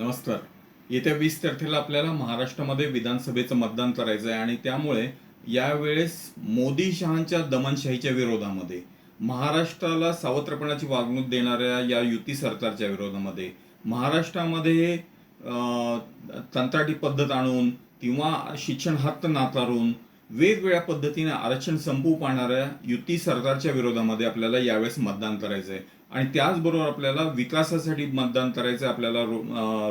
नमस्कार. येत्या वीस तारखेला आपल्याला महाराष्ट्रामध्ये विधानसभेचं मतदान करायचं आहे आणि त्यामुळे यावेळेस मोदी शहांच्या दमनशाहीच्या विरोधामध्ये महाराष्ट्राला सावत्रपणाची वागणूक देणाऱ्या या युती सरकारच्या विरोधामध्ये महाराष्ट्रामध्ये तंत्राटी पद्धत आणून किंवा शिक्षण हक्क नाकारून वेगवेगळ्या पद्धतीने आरक्षण संपू पाहणाऱ्या युती सरकारच्या विरोधामध्ये आपल्याला यावेळेस मतदान करायचं आहे आणि त्याचबरोबर आपल्याला विकासासाठी मतदान करायचं आहे आपल्याला रो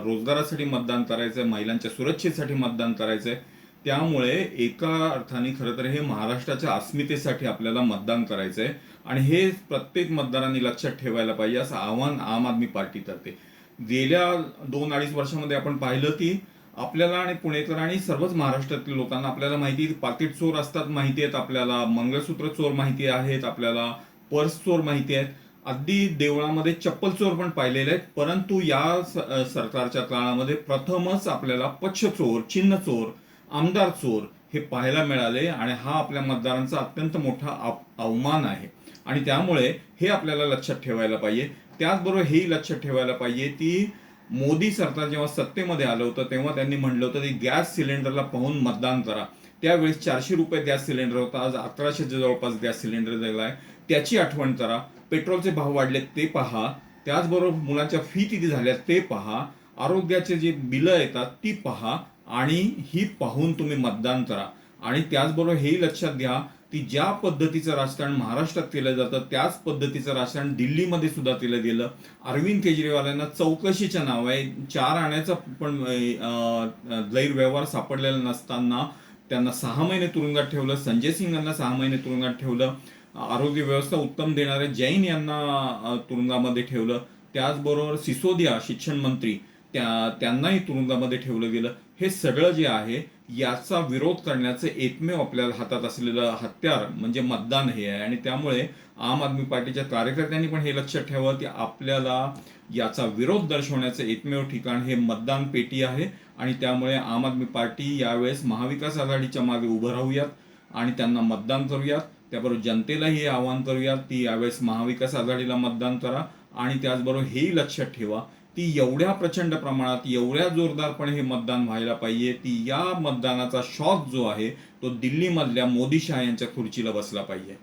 रोजगारासाठी मतदान करायचं आहे महिलांच्या सुरक्षेसाठी मतदान करायचं आहे त्यामुळे एका अर्थाने खरं तर हे महाराष्ट्राच्या अस्मितेसाठी आपल्याला मतदान करायचं आहे आणि हे प्रत्येक मतदारांनी लक्षात ठेवायला पाहिजे असं आव्हान आम आदमी पार्टी करते गेल्या दोन अडीच वर्षामध्ये आपण पाहिलं की आपल्याला आणि पुणेकर आणि सर्वच महाराष्ट्रातील लोकांना आपल्याला माहिती पाकिट चोर असतात माहिती आहेत आपल्याला मंगळसूत्र चोर माहिती आहेत आपल्याला पर्स चोर माहिती आहेत. अगदी देवळामध्ये चप्पल चोर पण पाहिलेले आहेत परंतु या सरकारच्या काळामध्ये प्रथमच आपल्याला पक्ष चोर चिन्ह चोर आमदार चोर हे पाहायला मिळाले आणि हा आपल्या मतदारांचा अत्यंत मोठा अवमान आहे. आणि त्यामुळे हे आपल्याला लक्षात ठेवायला पाहिजे. त्याचबरोबर हेही लक्षात ठेवायला पाहिजे की मोदी सरकार जेव्हा सत्तेमध्ये आलं होतं तेव्हा त्यांनी म्हटलं होतं की गॅस सिलेंडरला पाहून मतदान करा. त्यावेळेस चारशे रुपये गॅस सिलेंडर होता आज अकराशेच्या जवळपास गॅस सिलेंडर दिला आहे. त्याची आठवण करा पेट्रोलचे भाव वाढले ते पहा. त्याचबरोबर मुलांच्या फी किती झाल्या ते पहा. आरोग्याचे जे बिलं येतात ती पहा. आणि ही पाहून तुम्ही मतदान करा. आणि त्याचबरोबर हेही लक्षात घ्या की ज्या पद्धतीचं राजकारण महाराष्ट्रात केलं जातं त्याच पद्धतीचं राजकारण दिल्लीमध्ये सुद्धा केलं गेलं. अरविंद केजरीवाल यांना चौकशीच्या नाव आहे चार आण्याचा पण गैरव्यवहार सापडलेला नसताना त्यांना सहा महिने तुरुंगात ठेवलं संजय सिंग यांना सहा महिने तुरुंगात ठेवलं आरोग्य व्यवस्था उत्तम देणारे जैन यांना तुरुंगामध्ये ठेवलं. त्याचबरोबर सिसोदिया शिक्षण मंत्री त्या त्यांनाही तुरुंगामध्ये ठेवलं गेलं. हे सगळं जे आहे याचा विरोध करण्याचं एकमेव आपल्याला हातात असलेलं हत्यार म्हणजे मतदान हे आहे. आणि त्यामुळे आम आदमी पार्टीच्या कार्यकर्त्यांनी पण हे लक्षात ठेवावं की आपल्याला याचा विरोध दर्शवण्याचं एकमेव ठिकाण हे मतदान पेटी आहे. आणि त्यामुळे आम आदमी पार्टी यावेळेस महाविकास आघाडीच्या मागे उभं राहूयात आणि त्यांना मतदान करूयात. त्याबरोबर जनतेलाही हे आवाहन करूयात ती यावेळेस महाविकास आघाडीला मतदान करा आणि त्याचबरोबर हेही लक्षात ठेवा. ती एवढ्या प्रचंड प्रमाणात एवढ्या जोरदारपणे हे मतदान व्हायला पाहिजे ती या मतदानाचा शॉक जो आहे तो दिल्लीमधल्या मोदी शहा यांच्या खुर्चीला बसला पाहिजे.